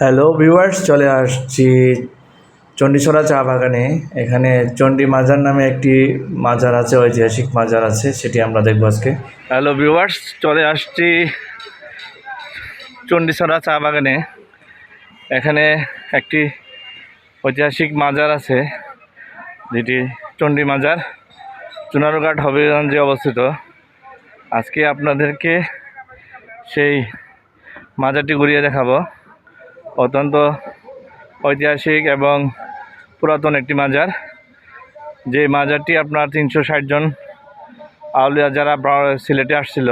Hello viewers চলে আসছি চণ্ডীছড়া চা বাগানে। এখানে চণ্ডী মাজার নামে একটি মাজার আছে ঐতিহাসিক মাজার আছে, সেটি আমরা দেখব আজকে। হ্যালো ভিউয়ার্স চলে আসছি চণ্ডীছড়া চা বাগানে। এখানে একটি ঐতিহাসিক মাজার আছে, যেটি চণ্ডী মাজার, চুনারুঘাট হবিগঞ্জে অবস্থিত। আজকে আপনাদেরকে সেই মাজারটি ঘুরিয়ে দেখাবো। অত্যন্ত ঐতিহাসিক এবং পুরাতন একটি মাজার। যে মাজারটি আপনার তিনশো ষাট জন আউলিয়া যারা সিলেটে আসছিল,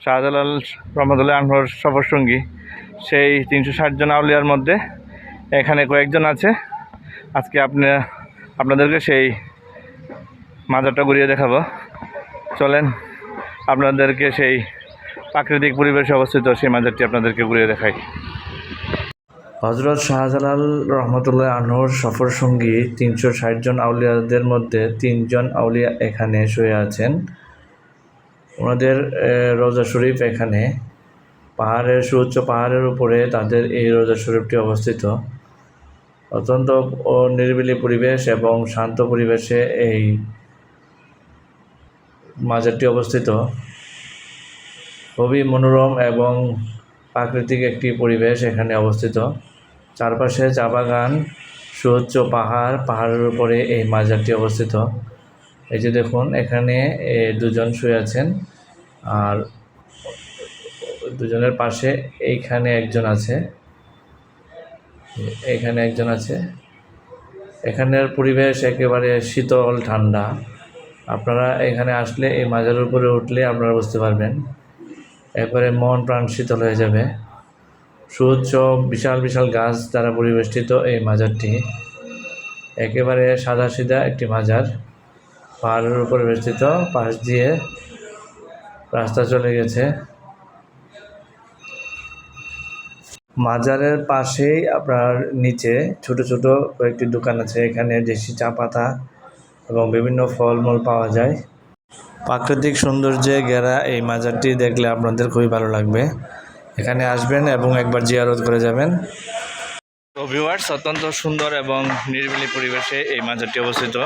শাহজালাল রহমতুল্লাহ আনহর সফরসঙ্গী, সেই তিনশো ষাট জন আউলিয়ার মধ্যে এখানে কয়েকজন আছে। আজকে আপনি, আপনাদেরকে সেই মাজারটা ঘুরিয়ে দেখাবো। চলেন, আপনাদেরকে সেই প্রাকৃতিক পরিবেশে অবস্থিত সেই মাজারটি আপনাদেরকে ঘুরিয়ে দেখাই। হজরত শাহজালাল রহমতুল্লাহ আনহর সফর সঙ্গী তিনশো ষাট জন আউলিয়াদের মধ্যে তিনজন আউলিয়া এখানে শুয়ে আছেন। ওনাদের রোজা শরীফ এখানে। পাহাড়ের সুউচ্চ পাহাড়ের উপরে তাদের এই রোজা শরীফটি অবস্থিত। অত্যন্ত নিরিবিলি পরিবেশ এবং শান্ত পরিবেশে এই মাজারটি অবস্থিত। খুবই মনোরম এবং প্রাকৃতিক একটি পরিবেশ এখানে অবস্থিত। চারপাশে চা বাগান সুউচ্চ পাহাড়, পাহাড়ের উপরে এই মাজারটি অবস্থিত। এই যে দেখুন, এখানে দুজন শুয়ে আছেন আর দুজনের পাশে এইখানে একজন আছে। এখানে একজন আছে। এখানের পরিবেশ একেবারে শীতল, ঠান্ডা। আপনারা এখানে আসলে এই মাজারের উপরে উঠলে আপনারা বুঝতে পারবেন। একবারে মন প্রাণ শীতল হয়ে যাবে। সুউচ্চ বিশাল বিশাল গাছ দ্বারা পরিবেষ্টিত এই মাজারটি। একেবারে সাদা সিধা একটি মাজার। পাহাড়ের উপরে বেষ্টিত, পাশ দিয়ে রাস্তা চলে গেছে। মাজারের পাশেই আপনার নিচে ছোট ছোট কয়েকটি দোকান আছে। এখানে দেশি চা পাতা এবং বিভিন্ন ফলমূল পাওয়া যায়। প্রাকৃতিক সৌন্দর্যে ঘেরা এই মাজারটি দেখলে আপনাদের খুবই ভালো লাগবে। এখানে আসবেন এবং একবার জিয়ারত করে যাবেন। তো ভিউয়ার্স অত্যন্ত সুন্দর এবং নিরিবিলি পরিবেশে এই মাজারটি অবস্থিত।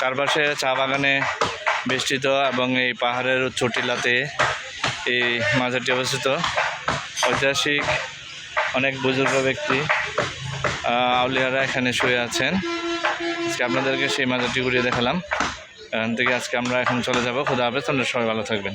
চারপাশে চা বাগানে বেষ্টিত এবং এই পাহাড়ের চটিলাতে এই মাজারটি অবস্থিত। ঐতিহাসিক অনেক বুজুর্গ ব্যক্তি আউলিয়ারা এখানে শুয়ে আছেন। আজকে আপনাদেরকে সেই মাজারটি ঘুরিয়ে দেখালাম। এখান থেকে আজকে আমরা এখন চলে যাব। খোদা হাফেজ, আপনারা সবাই ভালো থাকবেন।